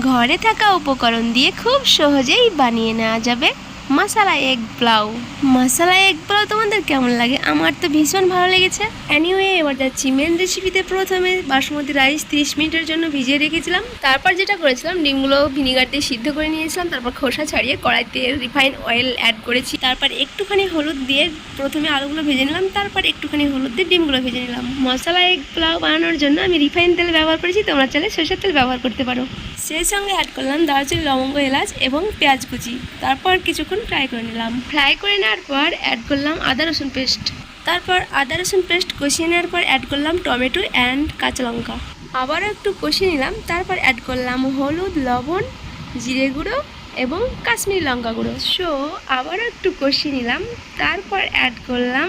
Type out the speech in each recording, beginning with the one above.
ঘরে থাকা উপকরণ দিয়ে খুব সহজেই বানিয়ে নেওয়া যাবে। মশালা এগ পোলাও। মশালা এগ পোলাও তোমাদের কেমন লাগে? আমার তো ভীষণ ভালো লেগেছে। অ্যানিওয়ে এবার যাচ্ছি মেন রেসিপিতে প্রথমে বাসমতি রাইস তিরিশ মিনিটের জন্য ভিজিয়ে রেখেছিলাম। তারপর যেটা করেছিলাম, ডিমগুলো ভিনিগার দিয়ে সিদ্ধ করে নিয়েছিলাম। তারপর খোসা ছাড়িয়ে কড়াইতে রিফাইন অয়েল অ্যাড করেছি। তারপর একটুখানি হলুদ দিয়ে প্রথমে আলুগুলো ভেজে নিলাম। তারপর একটুখানি হলুদ দিয়ে ডিমগুলো ভেজে নিলাম। মশলা এগ পোলাও বানানোর জন্য আমি রিফাইন তেল ব্যবহার করেছি। তোমরা চাইলে সরষের তেল ব্যবহার করতে পারো। সেই সঙ্গে অ্যাড করলাম দারচিনি লবঙ্গ, এলাচ এবং পেঁয়াজ কুচি। তারপর কিছুক্ষণ ফ্রাই করে নিলাম। ফ্রাই করে নেওয়ার পর অ্যাড করলাম আদা, রসুন পেস্ট তারপর আদা, রসুন পেস্ট কষিয়ে নেওয়ার পর অ্যাড করলাম টমেটো অ্যান্ড কাঁচা লঙ্কা। আবারও একটু কষিয়ে নিলাম, তারপর অ্যাড করলাম হলুদ, লবণ, জিরে গুঁড়ো এবং কাশ্মীরি লঙ্কা গুঁড়ো। সো আবারও একটু কষিয়ে নিলাম, তারপর অ্যাড করলাম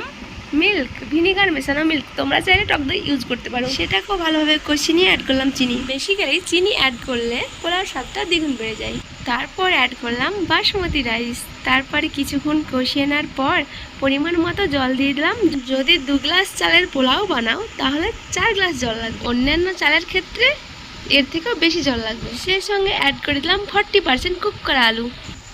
মিল্ক ভিনিগার মেশানো মিল্ক তোমরা চাইলে টক দই ইউজ করতে পারো। সেটাকেও ভালোভাবে কষিয়ে নিয়ে অ্যাড করলাম চিনি। বেসিক্যালি চিনি অ্যাড করলে পোলার স্বাদটা দ্বিগুণ বেড়ে যায়। তারপর অ্যাড করলাম বাসমতি রাইস তারপরে কিছুক্ষণ কষিয়ে নেওয়ার পর পরিমাণ মতো জল দিয়ে দিলাম। যদি দু গ্লাস চালের পোলাও বানাও তাহলে চার গ্লাস জল লাগবে। অন্যান্য চালের ক্ষেত্রে এর থেকেও বেশি জল লাগবে। সেই সঙ্গে অ্যাড করে দিলাম ফর্টি পার্সেন্ট কুক করা আলু।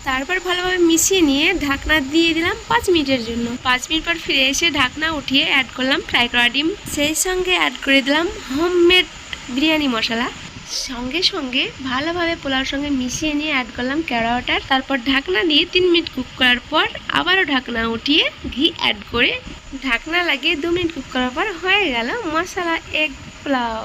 তারপর ভালোভাবে মিশিয়ে নিয়ে ঢাকনা দিয়ে দিলাম পাঁচ মিনিটের জন্য। পাঁচ মিনিট পর ফিরে এসে ঢাকনা উঠিয়ে অ্যাড করলাম ফ্রাই করা ডিম। সেই সঙ্গে অ্যাড করে দিলাম হোমমেড বিরিয়ানি মশলা। সঙ্গে সঙ্গে ভালোভাবে পোলাওর সঙ্গে মিশিয়ে নিয়ে অ্যাড করলাম ওয়াটার তারপর ঢাকনা দিয়ে তিন মিনিট কুক করার পর আবারও ঢাকনা উঠিয়ে ঘি অ্যাড করে ঢাকনা লাগিয়ে দু মিনিট কুক করার পর হয়ে গেল মশলা এগ পোলাও।